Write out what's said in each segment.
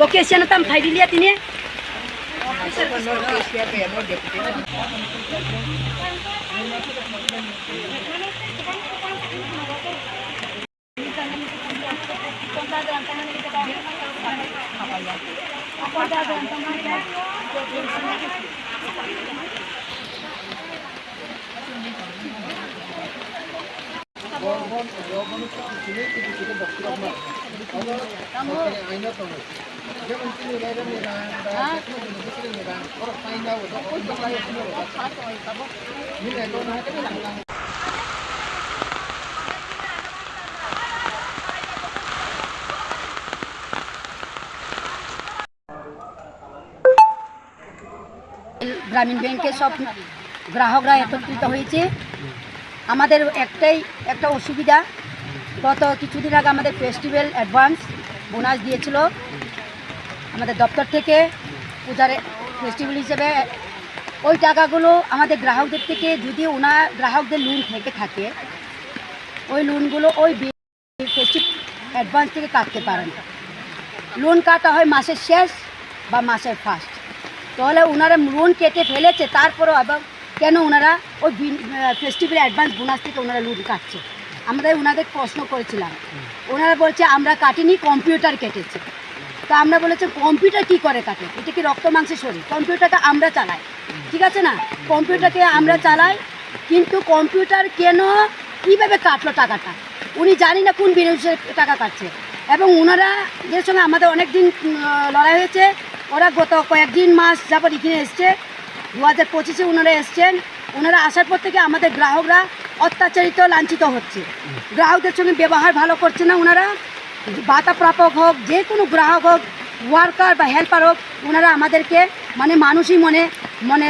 Location tam khai dilihat ini. গ্রামীণ ব্যাংকের সব গ্রাহকরা একত্রিত হয়েছে। আমাদের একটাই একটা অসুবিধা, গত কিছুদিন আগে আমাদের ফেস্টিভ্যাল অ্যাডভান্স বোনাস দিয়েছিল। আমাদের দপ্তর থেকে পূজার ফেস্টিভ্যাল হিসেবে ওই টাকাগুলো আমাদের গ্রাহকদের থেকে যদি ওনার গ্রাহকদের লোন থেকে থাকে, ওই লোনগুলো ওই ফেস্টিভ অ্যাডভান্স থেকে কাটতে পারেন। লোন কাটা হয় মাসের শেষ বা মাসের ফার্স্ট তাহলে ওনারা লোন কেটে ফেলেছে, তারপরেও আবার কেন ওনারা ওই ফেস্টিভ্যাল অ্যাডভান্স বোনাস থেকে ওনারা লোন কাটছে? আমরা ওনাদের প্রশ্ন করেছিলাম। ওনারা বলছে, আমরা কাটিনি কম্পিউটার কেটেছে। তা আমরা বলেছি কম্পিউটার কি করে কাটে এটা কি রক্ত মাংসের শরীর? কম্পিউটারটা আমরা চালাই। ঠিক আছে না? কম্পিউটারকে আমরা চালাই, কিন্তু কম্পিউটার কেন, কীভাবে কাটলো টাকাটা? উনি জানি না কোন বিনিয়োগের টাকা কাটছে। এবং ওনারা যে সঙ্গে আমাদের অনেক দিন লড়াই হয়েছে। ওরা গত কয়েকদিন মাস যাবত এখানে এসছে। দু হাজার পঁচিশে ওনারা এসছেন। ওনারা আসার পর থেকে আমাদের গ্রাহকরা অত্যাচারিত, লাঞ্ছিত হচ্ছে। গ্রাহকদের সঙ্গে ব্যবহার ভালো করছে না ওনারা বাতা প্রাপক হোক, যে কোনো গ্রাহক হোক ওয়ার্কার বা হেল্পার হোক, ওনারা আমাদেরকে মানে মানুষই মনে মনে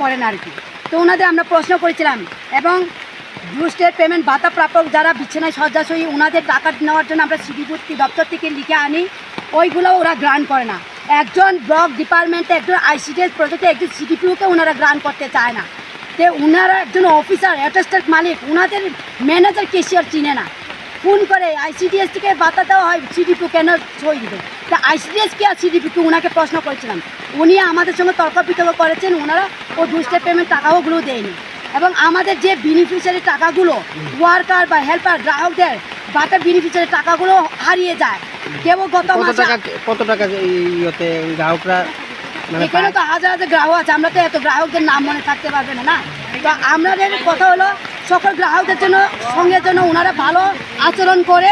করেন আর কি। তো ওনাদের আমরা প্রশ্ন করেছিলাম এবং ব্লু স্টেট পেমেন্ট ভাতা প্রাপক যারা বিছানায় শয্যাশয়ী, ওনাদের টাকা নেওয়ার জন্য আমরা সিডিপুর দপ্তর থেকে লিখে আনি। ওইগুলো ওরা গ্রান্ট করে না। একজন ব্লক ডিপার্টমেন্টে, একজন আইসিডিএস প্রজেক্টে, একজন সিডিপিওকে ওনারা গ্রান্ট করতে চায় না। তে ওনারা একজন অফিসার অ্যাটেস্টেড মালিক, ওনাদের ম্যানেজার কেশিয়ার চিনে না। ফোন করে আইসিডিএস থেকে বাতা দেওয়া হয় সিডিপি কেন সই দিবে? তা আইসিডিএস কে আর সিডিপিকে ওনাকে প্রশ্ন করেছিলাম। উনি আমাদের সঙ্গে তর্ক বিতর্ক করেছেন ওনারা ও দুষ্টের পেমেন্ট টাকাগুলো দেয়নি। এবং আমাদের যে বেনিফিশিয়ারি টাকাগুলো ওয়ার্কার বা হেল্পার গ্রাহকদের বাটা বেনিফিশিয়ারি টাকাগুলো হারিয়ে যায়। কেবল গত কত মাসে টাকা কত টাকা ইয়েতে গ্রাহকরা মানে এখানে তো হাজার হাজার গ্রাহক আছে আমরা তো এত গ্রাহকদের নাম মনে থাকতে পারবে না না? তো আমাদের কথা হলো সকল গ্রাহকদের জন্য সঙ্গে জন্য ওনারা ভালো আচরণ করে